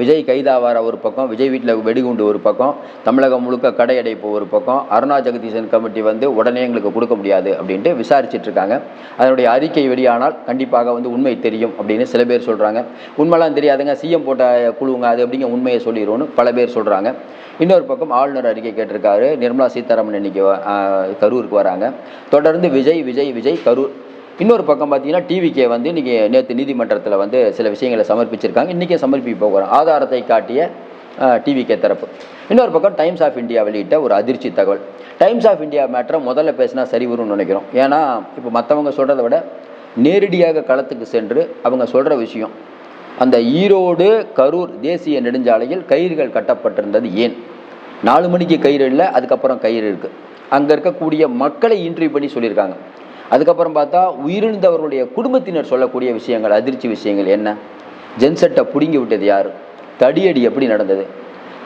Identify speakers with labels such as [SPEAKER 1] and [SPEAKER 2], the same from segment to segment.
[SPEAKER 1] விஜய் கைதாவார ஒரு பக்கம் விஜய் வீட்டில் வெடிகுண்டு ஒரு பக்கம் தமிழகம் முழுக்க கடை அடைப்பு ஒரு பக்கம் அருணா ஜெகதீசன் கமிட்டி வந்து உடனே எங்களுக்கு கொடுக்க முடியாது அப்படின்ட்டு விசாரிச்சுட்டு இருக்காங்க. அதனுடைய அறிக்கை வெளியானால் கண்டிப்பாக வந்து உண்மை தெரியும் அப்படின்னு சில பேர் சொல்கிறாங்க உண்மைலாம் தெரியாதுங்க சிஎம் போட்ட குழுவுங்க அது அப்படிங்க உண்மையை சொல்லிடுவோன்னு பல பேர் சொல்கிறாங்க இன்னொரு பக்கம் ஆளுநர் அறிக்கை கேட்டிருக்காரு நிர்மலா சீதாராமன் இன்னைக்கு கரூருக்கு வராங்க. தொடர்ந்து விஜய் விஜய் விஜய் கரூர் இன்னொரு பக்கம் பார்த்தீங்கன்னா டிவிகே வந்து இன்றைக்கி நேற்று நீதிமன்றத்தில் வந்து சில விஷயங்களை சமர்ப்பிச்சிருக்காங்க. இன்றைக்கே சமர்ப்பிக்க போகிறோம் ஆதாரத்தை காட்டிய டிவிகே தரப்பு. இன்னொரு பக்கம் டைம்ஸ் ஆஃப் இந்தியா வெளியிட்ட ஒரு அதிர்ச்சி தகவல். டைம்ஸ் ஆஃப் இந்தியா மேட்டரை முதல்ல பேசினா சரி வரும்னு நினைக்கிறோம். ஏன்னா இப்போ மற்றவங்க சொல்கிறத விட நேரடியாக களத்துக்கு சென்று அவங்க சொல்கிற விஷயம் அந்த ஈரோடு கரூர் தேசிய நெடுஞ்சாலையில் கயிறுகள் கட்டப்பட்டிருந்தது ஏன்? நாலு மணிக்கு கயிறு இல்லை அதுக்கப்புறம் கயிறு இருக்குது அங்கே இருக்கக்கூடிய மக்களை இன்ட்ரிவ் பண்ணி சொல்லியிருக்காங்க. அதுக்கப்புறம் பார்த்தா உயிரிழந்தவர்களுடைய குடும்பத்தினர் சொல்லக்கூடிய விஷயங்கள் அதிர்ச்சி விஷயங்கள் என்ன? ஜென்செட்டை பிடுங்கி விட்டது யார்? தடியடி எப்படி நடந்தது?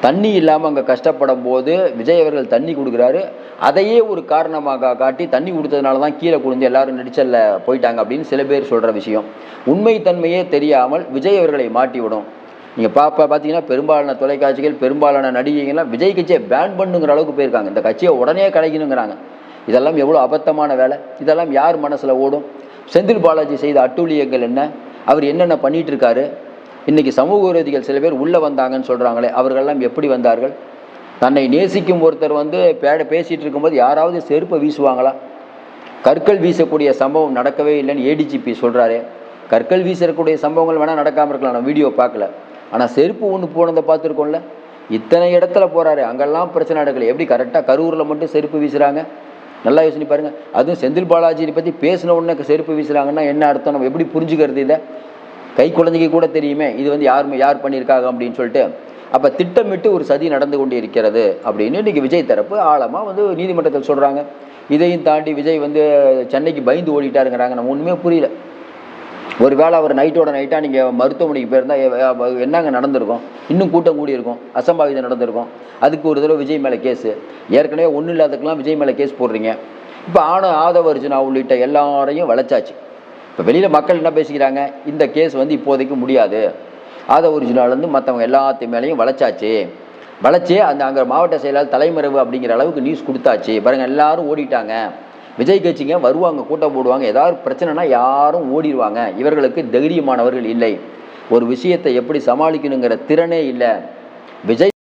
[SPEAKER 1] தண்ணி இல்லாமல் அங்கே கஷ்டப்படும் போது விஜய் அவர்கள் தண்ணி கொடுக்குறாரு. அதையே ஒரு காரணமாக காட்டி தண்ணி கொடுத்ததுனால தான் கீழே குடிந்து எல்லாரும் நடிச்சலில் போயிட்டாங்க அப்படின்னு சில பேர் சொல்கிற விஷயம். உண்மை தன்மையே தெரியாமல் விஜய் அவர்களை மாட்டி விடும் நீங்கள் பாப்பா பார்த்தீங்கன்னா பெரும்பாலான தொலைக்காட்சிகள் பெரும்பாலான நடிகைகள்லாம் விஜய் கட்சியை பேன் பண்ணுங்கிற அளவுக்கு போயிருக்காங்க. இந்த கட்சியை உடனே கிடைக்கணுங்கிறாங்க இதெல்லாம் எவ்வளோ அபத்தமான வேலை? இதெல்லாம் யார் மனசில் ஓடும்? செந்தில் பாலாஜி செய்த அட்டூழியங்கள் என்ன? அவர் என்னென்ன பண்ணிகிட்டு இருக்காரு இன்றைக்கி சமூக விரோதிகள் சில பேர் உள்ளே வந்தாங்கன்னு சொல்கிறாங்களே அவர்கள்லாம் எப்படி வந்தார்கள்? தன்னை நேசிக்கும் ஒருத்தர் வந்து பேட பேசிகிட்டு இருக்கும்போது யாராவது செருப்பை வீசுவாங்களா? கற்கள் வீசக்கூடிய சம்பவம் நடக்கவே இல்லைன்னு ஏடிஜிபி சொல்கிறாரு கற்கள் வீசக்கூடிய சம்பவங்கள் வேணால் நடக்காமல் இருக்கலாம் நான் வீடியோ பார்க்கல. ஆனால் செருப்பு ஒன்று போனதை பார்த்துருக்கோம்ல? இத்தனை இடத்துல போகிறாரு அங்கெல்லாம் பிரச்சனை நடக்கலை. எப்படி கரெக்டாக கரூரில் மட்டும் செருப்பு வீசுகிறாங்க நல்லா யோசனை பாருங்கள் அதுவும் செந்தில் பாலாஜியை பற்றி பேசின உடனே செருப்பு வீசுகிறாங்கன்னா என்ன அர்த்தம்? நம்ம எப்படி புரிஞ்சுக்கிறது இதை? கை குழந்தைக்கு கூட தெரியுமே இது வந்து யாருமே யார் பண்ணியிருக்காங்க அப்படின்னு சொல்லிட்டு. அப்போ திட்டமிட்டு ஒரு சதி நடந்து கொண்டு இருக்கிறது அப்படின்னு இன்றைக்கி விஜய் தரப்பு ஆழமாக வந்து நீதிமன்றத்தில் சொல்கிறாங்க இதையும் தாண்டி விஜய் வந்து சென்னைக்கு பயந்து ஓடிட்டாருங்கிறாங்க. நம்ம ஒன்றுமே புரியல. ஒருவேளை அவர் நைட்டோட நைட்டாக நீங்கள் மருத்துவமனைக்கு போயிருந்தால் என்னங்க நடந்திருக்கும்? இன்னும் கூட்டம் கூடி இருக்கும் அசம்பாவிதம் நடந்திருக்கும். அதுக்கு ஒரு தடவை விஜய் மேலே கேஸு ஏற்கனவே ஒன்றும் இல்லாதக்கெல்லாம் விஜய் மேலே கேஸ் போடுறீங்க. இப்போ ஆன ஆதவர்ஜுனா உள்ளிட்ட எல்லாரையும் வளைச்சாச்சு. இப்போ வெளியில் மக்கள் என்ன பேசிக்கிறாங்க? இந்த கேஸ் வந்து இப்போதைக்கு முடியாது. ஆதவர்ஜுனாலேருந்து மற்றவங்க எல்லாத்து மேலேயும் வளைச்சாச்சு. வளைச்சே அந்த அங்கே மாவட்ட செயலாளர் தலைமறைவு அப்படிங்கிற அளவுக்கு நியூஸ் கொடுத்தாச்சு. பாருங்கள் எல்லாரும் ஓடிட்டாங்க. விஜய் கட்சிங்க வருவாங்க கூட்டம் போடுவாங்க. ஏதாவது பிரச்சனைனா யாரும் ஓடிடுவாங்க இவர்களுக்கு தைரியமானவர்கள் இல்லை. ஒரு விஷயத்தை எப்படி சமாளிக்கணுங்கிற திறனே இல்லை. விஜய்